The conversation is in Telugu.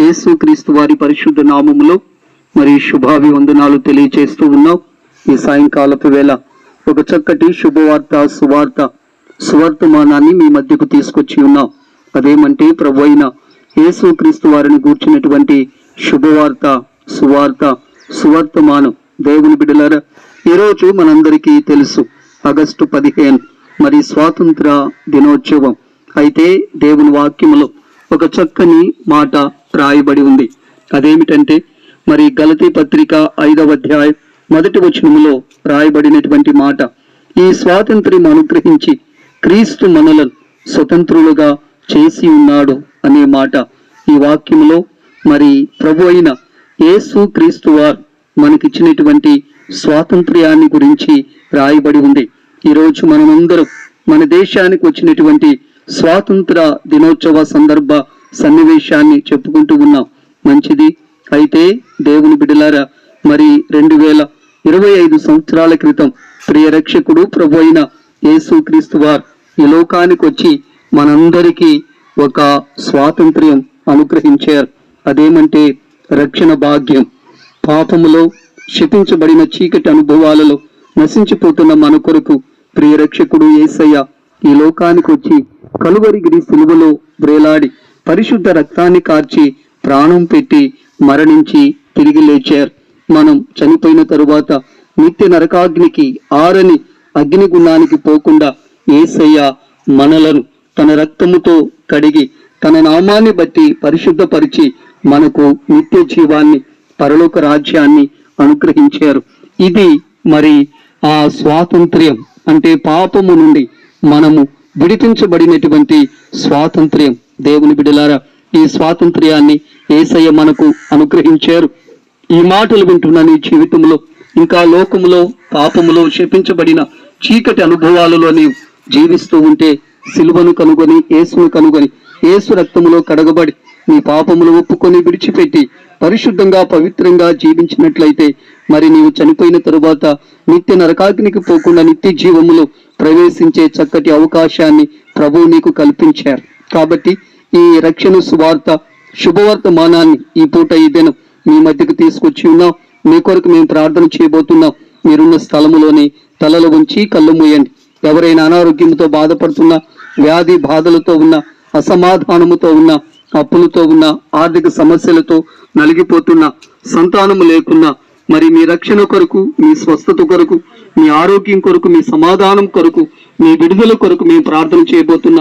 యేసు క్రీస్తు వారి పరిశుద్ధ నామములో మరి శుభాభివందనాలు తెలియచేస్తూ ఉన్నాం. ఈ సాయంకాలపు వేళ ఒక చక్కటి శుభవార్త సువార్త సువర్తమానాన్ని మీ మధ్యకు తీసుకొచ్చి ఉన్నాం. అదేమంటే ప్రభు అయిన యేసు క్రీస్తు వారిని గూర్చినటువంటి శుభవార్త సువార్త సువర్తమానం. దేవుని బిడ్డలారా ఈరోజు మనందరికీ తెలుసు ఆగస్టు పదిహేను మరి స్వాతంత్ర దినోత్సవం. అయితే దేవుని వాక్యములో ఒక చక్కని మాట రాయబడి ఉంది. అదేమిటంటే మరి గలతీ పత్రిక ఐదవ అధ్యాయం మొదటి వచనములో రాయబడినటువంటి మాట ఈ స్వాతంత్ర్యం అనుగ్రహించి క్రీస్తు మనలను స్వతంత్రులుగా చేసి ఉన్నాడు అనే మాట ఈ వాక్యంలో మరి ప్రభు అయిన యేసు క్రీస్తు వారు మనకిచ్చినటువంటి స్వాతంత్ర్యాన్ని గురించి రాయబడి ఉంది. ఈరోజు మనమందరం మన దేశానికి వచ్చినటువంటి స్వాతంత్ర దినోత్సవ సందర్భ సన్నివేశాన్ని చెప్పుకుంటూ ఉన్నాం మంచిది. అయితే దేవుని బిడలారా మరి రెండు వేల ఇరవై ఐదు సంవత్సరాల క్రితం ప్రియరక్షకుడు ప్రభు అయిన యేసు క్రీస్తు వారు ఈ లోకానికి వచ్చి మనందరికీ ఒక స్వాతంత్ర్యం అనుగ్రహించారు. అదేమంటే రక్షణ భాగ్యం. పాపములో శపించబడిన చీకటి అనుభవాలలో నశించిపోతున్న మన కొరకు ప్రియరక్షకుడు ఏసయ్య యేసయ్య ఈ లోకానికి వచ్చి కలువరిగిరి సిలువలో బ్రేలాడి పరిశుద్ధ రక్తాన్ని కార్చి ప్రాణం పెట్టి మరణించి తిరిగి లేచారు. మనం చనిపోయిన తరువాత నిత్య నరకాగ్నికి ఆరని అగ్నిగుణానికి పోకుండా ఏసయ్య మనలను తన రక్తముతో కడిగి తన నామాన్ని బట్టి పరిశుద్ధపరిచి మనకు నిత్య జీవాన్ని పరలోక రాజ్యాన్ని అనుగ్రహించారు. ఇది మరి ఆ స్వాతంత్ర్యం అంటే పాపము నుండి మనము విడిపించబడినటువంటి స్వాతంత్ర్యం. దేవుని బిడలారా ఈ స్వాతంత్ర్యాన్ని ఏసయ్య మనకు అనుగ్రహించారు. ఈ మాటలు వింటున్న నీ జీవితంలో ఇంకా లోకములో పాపములో శపించబడిన చీకటి అనుభవాలలో నీవు జీవిస్తూ ఉంటే సిలువను కనుగొని యేసును కనుగొని యేసు రక్తములో కడగబడి నీ పాపములు ఒప్పుకొని విడిచిపెట్టి పరిశుద్ధంగా పవిత్రంగా జీవించినట్లయితే మరి నీవు చనిపోయిన తరువాత నిత్య నరకాగ్నికి పోకుండా నిత్య జీవములో ప్రవేశించే చక్కటి అవకాశాన్ని ప్రభువు నీకు కల్పించారు. కాబట్టి ఈ రక్షణ సువార్త శుభవర్తమానాన్ని ఈ పూట ఈ దినం మీ మధ్యకు తీసుకొచ్చి ఉన్నాం. మీ కొరకు మేము ప్రార్థన చేయబోతున్నాం. మీరున్న స్థలములోని తలలు ఉంచి కళ్ళు మూయండి. ఎవరైనా అనారోగ్యంతో బాధపడుతున్నా వ్యాధి బాధలతో ఉన్న అసమాధానముతో ఉన్న అప్పులతో ఉన్న ఆర్థిక సమస్యలతో నలిగిపోతున్న సంతానము లేకున్నా మరి మీ రక్షణ కొరకు మీ స్వస్థత కొరకు మీ ఆరోగ్యం కొరకు మీ సమాధానం కొరకు మీ విడుదల కొరకు మేము ప్రార్థన చేయబోతున్నాం.